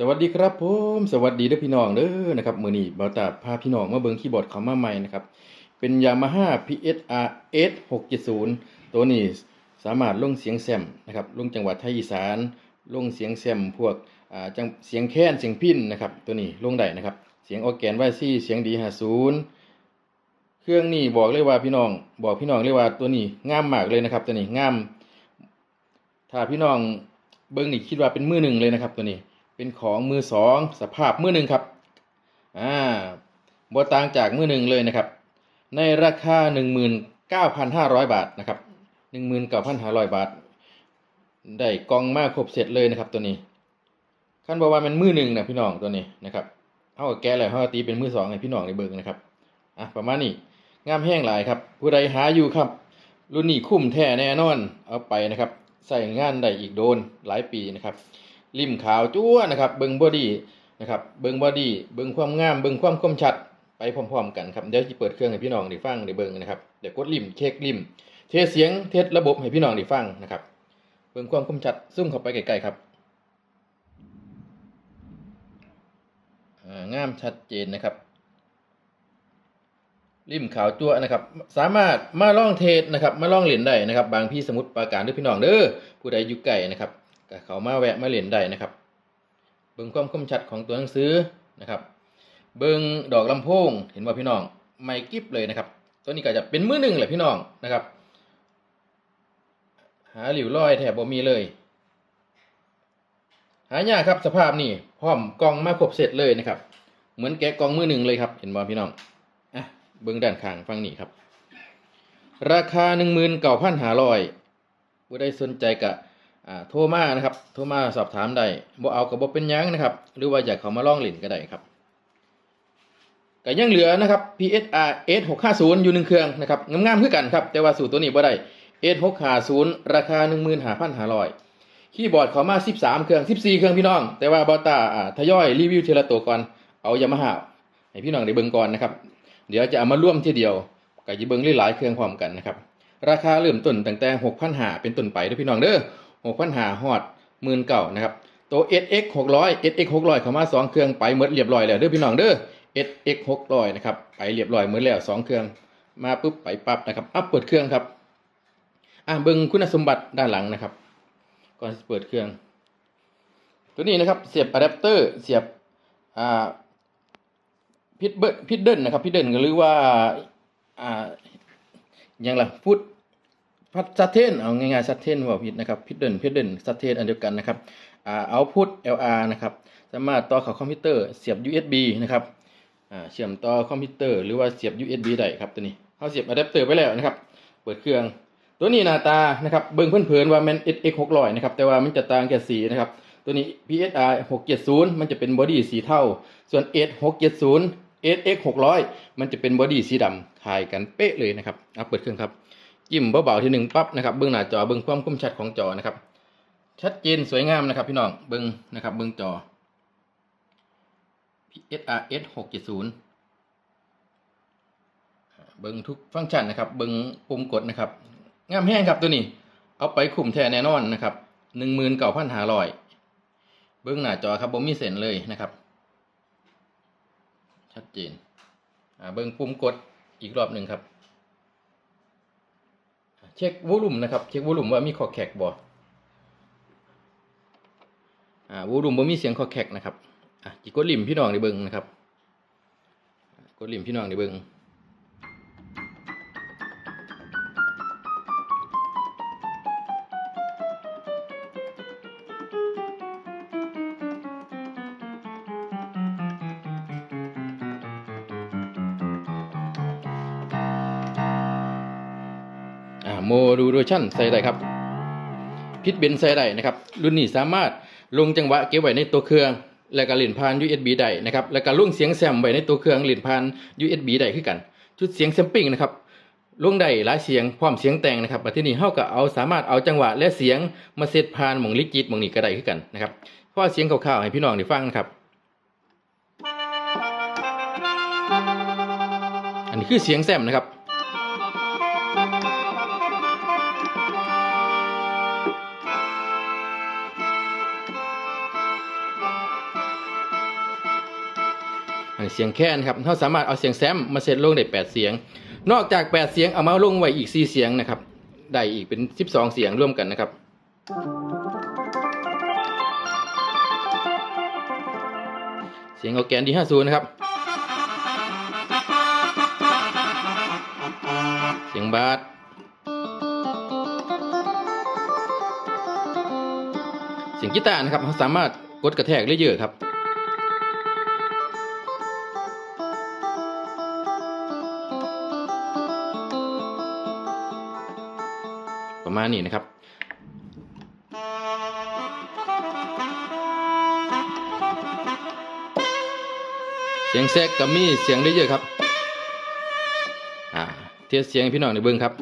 สวัสดีครับผมสวัสดีเด้อพี่น้องเด้อนะครับมือนี้บาตาพาพี่น้องมาเบิงคีย์บอร์ดเขามาใหม่นะครับ เป็น Yamaha PSR S670 ตัวนี้สามารถลงเสียงแซมนะครับลงจังหวัดไทยอีสานลงเสียงแซมพวกอ่าจังเสียงแค้นเสียงพินนะครับ ตัวนี้ลงได้นะครับ เสียงออแกนไวซี่เสียงดี50เครื่องนี้บอกเลยว่าพี่น้อง บอกพี่น้องเลยว่าตัวนี้งามมากเลยนะครับ ตัวนี้งามถ้าพี่น้องเบิ้งนี่คิดว่าเป็นมือหนึ่งเลยนะครับ ตัวนี้ เป็นของมือสองสภาพมือหนึ่งครับอ่าบ่ต่างจากมือหนึ่งเลยนะครับ ในราคา 19,500 บาทนะครับ19,500 บาท ได้กองมาครบเสร็จเลยนะครับตัวนี้ขั้นบอกว่ามันมือหนึ่งนะพี่น้องตัวนี้นะครับเอากับแกะแล้วเอาก็ตีเป็นมือสองให้พี่น้องในเบิ่งนะครับอะประมาณนี้งามแห้งหลายครับผู้ใดหาอยู่ครับ รุ่นนี้คุ้มแท้แน่นอนเอาไปนะครับ ใส่งานได้อีกโดนหลายปีนะครับ ริมขาวจัวนะครับ เบิ้งบอดี้นะครับ เบิ้งบอดี้ เบิ้งความงาม เบิ้งความคมชัด ไปพร้อมๆกันครับ เดี๋ยวจะเปิดเครื่องให้พี่น้องได้ฟังได้เบิ้งนะครับ เดี๋ยวกดริมเช็คริม เทสเสียง เทสระบบให้พี่น้องได้ฟังนะครับ เบิ้งความคมชัดซุ่มเข้าไปใกล้ๆครับงามชัดเจนนะครับ ริมขาวจั่วนะครับ สามารถมาล่องเทสนะครับ มาล่องเหรียญได้นะครับ บางพี่สมุทรปราการด้วยพี่น้องเด้อผู้ใดอยู่ไกลนะครับ ก็เขามาแวะมาเหรียญได้นะครับ เบิ่งความคมชัดของตัวหนังสือนะครับ เบิ่งดอกลำโพง เห็นว่าพี่น้องไม่กิบเลยนะครับ ตัวนี้ก็จะเป็นมือหนึ่งแหละพี่น้องนะครับ หาหลิวรอยแถบบ่มีเลย หายากครับสภาพนี่พร้อมกองมาครบเสร็จเลยนะครับ เหมือนแกะกองมือหนึ่งเลยครับ เห็นบ่พี่น้องอะเบิ้งด้านข้างฟังนี่ครับ ราคาหนึ่งหมื่นเก้าพันหาร้อยผู้ใดสนใจกะ โทรมานะครับ โทรมาสอบถามได้บ่เอากับบ่เป็นยังนะครับ หรือว่าอยากเขามาล่องเล่นก็ได้ครับก็ยังเหลือนะครับ PSR S650 อยู่หนึ่งเครื่องนะครับงามๆคือกันครับ แต่ว่าสูตรตัวนี้บ่ได้ S650 ราคา 15,500คีย์บอร์ดเขามา 13 เครื่อง 14 เครื่องพี่น้อง แต่ว่าบอตาอ่าทยอยรีวิวทีละตัวก่อน เอายามาฮ่าให้พี่น้องได้เบิ่งก่อนนะครับ เดี๋ยวจะเอามาร่วมทีเดียวกับยีเบิ่งหลายๆเครื่องพร้อมกันนะครับ ราคาเริ่มต้นตั้งแต่6,500เป็นต้นไปเด้อพี่น้องเด้อ 6,500ฮอด19,000นะครับตัว SX 600 SX 600เข้ามา2เครื่องไปหมดเรียบร้อยแล้วเด้อพี่น้องเด้อ SX 600นะครับไปเรียบร้อยหมดแล้ว2เครื่องมาปุ๊บไปปั๊บนะครับอัพเปิดเครื่องครับอะเบิ่งคุณสมบัติด้านหลังนะครับ ก่อนเปิดเครื่อง ตัวนี้นะครับเสียบอะแดปเตอร์เสียบอ่าพิดเบิพิดเดิลนะครับพิดเดิลก็หรือว่าอ่าอย่างไรฟุต พัดซัตเทนเอาง่ายๆซัตเทนว่าผิดนะครับพิดเดิลพิดเดิลซัตเทนอันเดียวกันนะครับอ่าเอาพุท LR นะครับสามารถต่อเข้าคอมพิวเตอร์เสียบ USB นะครับอ่าเชื่อมต่อคอมพิวเตอร์หรือว่าเสียบ USB ได้ครับตัวนี้เขาเสียบอะแดปเตอร์ไปแล้วนะครับเปิดเครื่อง ตัวนี้หน้าตานะครับเบิ่งเพื่อนๆว่ามัน SX 600นะครับแต่ว่ามันจะต่างแค่สีนะครับตัวนี้ PSI 670 มันจะเป็นบอดี้สีเทาส่วน S 670 SX 600 มันจะเป็นบอดี้สีดำคล้ายกันเป๊ะเลยนะครับเอาเปิดเครื่องครับ จิ้มเบาๆทีหนึ่งปั๊บนะครับเบื้องหน้าจอเบื้องความคมชัดของจอนะครับ ชัดเจนสวยงามนะครับ พี่น้องเบื้องนะครับ เบื้องจอ PSR S 670เบิ้องทุกฟังก์ชันนะครับ เบิ้องปุ่มกดนะครับงามแห้งครับตัวนี้ เอาไปคุ้มแทนแน่นอนนะครับหนึ่งหมื่นเก้าพันหาร้อยเบื้องหน้าจอครับบ่มีเส้นเลยนะครับ ชัดเจนเบิ้องปุ่มกดอีกรอบหนึ่งครับ เช็ควอลุ่มนะครับ เช็ควอลุ่มว่ามีคอแขกบ่อ่าวอลุ่มบ่มีเสียงคอแขกนะครับอะจิกดลิมพี่น้องในเบิ้งนะครับ กดลิมพี่น้องในเบิ้ง โมดูโดชันใส่ได้ครับพิดเบนใส่ได้นะครับ รุ่นนี้สามารถลงจังหวะเก็บไว้ในตัวเครื่อง แล้วก็เล่นผ่าน USB ได้นะครับ แล้วก็ลงเสียงแซมไว้ในตัวเครื่องเล่นผ่าน USB ได้คือกัน ชุดเสียงแซมปิ้งนะครับลงได้หลายเสียงพร้อมเสียงแต่งนะครับที่นี่เฮาก็เอาสามารถเอาจังหวะและเสียงมาเซตผ่านหมองลิจิตหมองนี้ก็ได้คือกันนะครับเพราะว่าเสียงคร่าวๆให้พี่น้องได้ฟังนะครับ อันนี้คือเสียงแซมนะครับ เสียงแค้นครับเราสามารถเอาเสียงแซมมาเซตลงได้8เสียง นอกจาก8เสียงเอามาลงไว้อีก4เสียงนะครับได้อีกเป็น12เสียงร่วมกันนะครับเสียงออแกนดี50นะครับ เสียงบาสเสียงกีตาร์นะครับ เราสามารถกดกระแทกได้เยอะครับ ประมาณนี้นะครับเสียงแซกกับมีเสียงได้เยอะครับ อ่า เทียบเสียงพี่น้องในเบิ้งครับ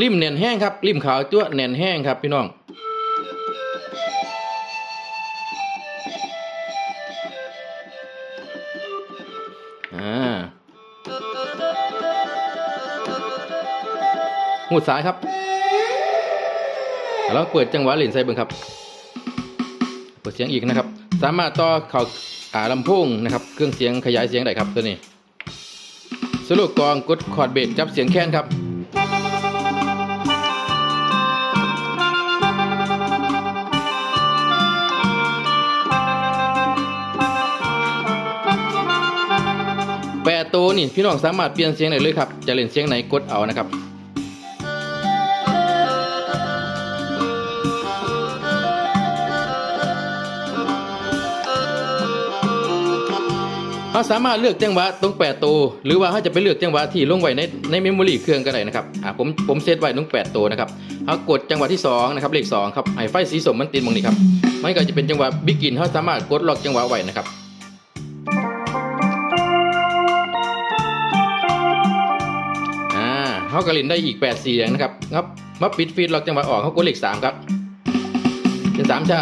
ริมแน่นแห้งครับ ริมขาวจั่วแน่นแห้งครับพี่น้อง หูดสายครับลองเปิดจังหวะเล่นใส่เบิ้งครับ เปิดเสียงอีกนะครับ สามารถต่อเข้าอ่าลำโพงนะครับ เครื่องเสียงขยายเสียงได้ครับตัวนี้สรุปกองกดคอร์ดเบสจับเสียงแค้นครับแปดตัวนี่พี่น้องสามารถเปลี่ยนเสียงได้เลยครับ จะเล่นเสียงไหนกดเอานะครับ เราสามารถเลือกจังหวะตรงแปดตัวหรือว่าเขาจะไปเลือกจังหวะที่ลงไว้ในในเมมโมรีเครื่องก็ได้นะครับอ่าผมผมเซตไว้ตรงแปดตัวนะครับเขากดจังหวะที่สองนะครับเลขสองครับไอ้ไฟสีส้มมันติดตรงนี้ครับมันก็จะเป็นจังหวะบิ๊กินเขาสามารถกดล็อกจังหวะไว้นะครับอ่าเขากระลินได้อีกแปดเสียงนะครับครับมาปิดฟีดล็อกจังหวะออกเขากดเลขสามครับเป็นสามชา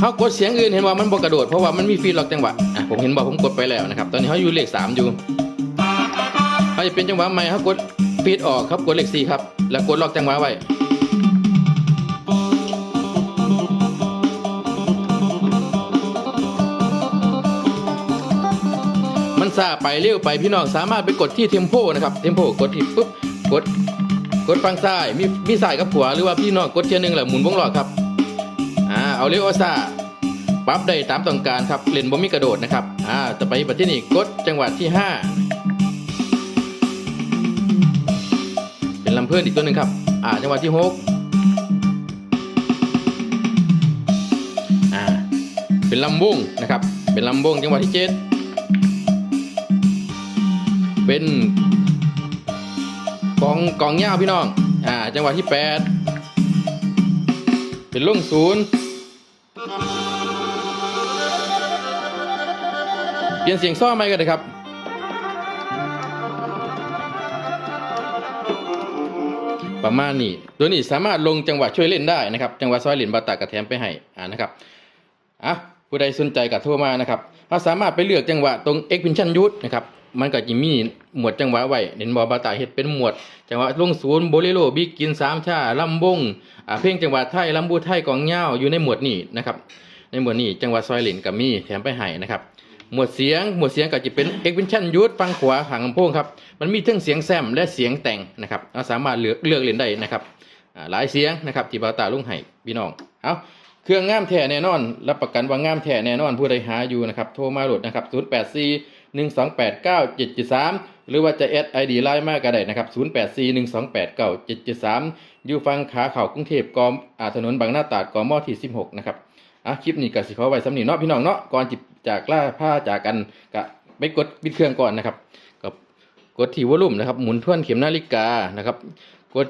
เขากดเสียงอื่นเห็นว่ามันบกกระโดดเพราะว่ามันมีฟีดล็อกจังหวะอะผมเห็นบอกผมกดไปแล้วนะครับ ตอนนี้เขาอยู่เลขสามอยู่เขาจะเป็นจังหวะใหม่เขากดฟีดออกครับกดเลขสี่ครับ แล้วกดล็อกจังหวะไว้มันซาไปเร็วไปพี่น้องสามารถไปกดที่เทมโปนะครับเทมโปกดที่ปุ๊บกดกดฝั่งซ้ายมีมีซ้ายกับขวาหรือว่าพี่น้องกดเทียหนึงแหละหมุนวงล้อครับ เอาเร็วเอซาปรับได้ตามต้องการครับเล่นบ่มีกระโดดนะครับอ่าจะไปประเทศนี้กดจังหวะที่ 5 เป็นลำเพื่อนอีกตัวหนึ่งครับอ่าจังหวะที่6อ่าเป็นลำวงนะครับ เป็นลำวงจังหวะที่ 7 เป็นกองกองยาวพี่น้องอ่าจังหวะที่ 8 เป็นลงศูนย์ เปลี่ยนเสียงซ้อไหมกันเลยครับประมาณนี้ตัวนี้สามารถลงจังหวะช่วยเล่นได้นะครับ จังหวะซอยเหรียญบาตากระแถมไปให้อ่านะครับอะผู้ใดสนใจก็โทรมานะครับเราสามารถไปเลือกจังหวะตรง e x p e n s i o n ยุทธนะครับ มันก็จะมีหมวดจังหวะไว้เน้นบอบาตาเฮ็ดเป็นหมวด จังหวะลงศูนย์โบเลโรบิ๊กกินสามชาลำบงเพลงจังหวะไทยลำบูไทยกองเงาอยู่ในหมวดนี้นะครับ ในหมวดนี้จังหวะซอยเหลินกับมีแถมไปให้นะครับหมวดเสียงหมวดเสียงก็จะเป็น e x p e n s i o n ยุทธฟังขวาหางลำโพงครับมันมีทั้งเสียงแซมและเสียงแต่งนะครับเราสามารถเลือกเลือกเล่นได้นะครับหลายเสียงนะครับที่บาตาลุงให้พี่น้องเอาเครื่องง่ามแท้แน่นอน รับประกันว่าง่ามแท้แน่นอนผู้ใดหาอยู่นะครับโทรมาโหลดนะครับ084 128 9773 หรือว่าจะแอดไอดีไลน์มากก็ได้นะครับ 084 128 9773 อยู่ฟังขาเข่ากรุงเทพกอมอาถนนบางหน้าตราดกมที่ 16 นะครับอะคลิปนี้ก็สิขอไว้สำนีเนาะพี่น้องเนาะก่อนจิบจากล่าผ้าจากกันก็ไปกดปิดเครื่องก่อนนะครับกับกดที่วอลุ่มนะครับหมุนทวนเข็มนาฬิกานะครับ กด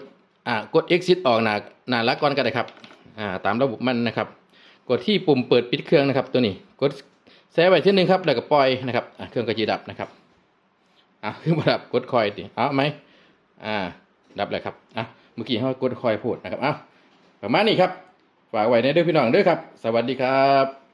อ่ากด exit ออกหน้าหน้าละก่อนก็ได้ครับอ่าตามระบบมันนะครับ กดที่ปุ่มเปิดปิดเครื่องนะครับตัวนี้กด แซ่ไว้ที่หนึ่งครับแล้วก็ปล่อยนะครับเครื่องก็จะดับนะครับอะเครื่องประดับกดคอยดิเอาไหมอ่า ดับเลยครับอะเมื่อกี้เขากดคอยพูดนะครับอะประมาณนี้ครับฝากไว้ในเด้อพี่น้องเด้อครับ สวัสดีครับ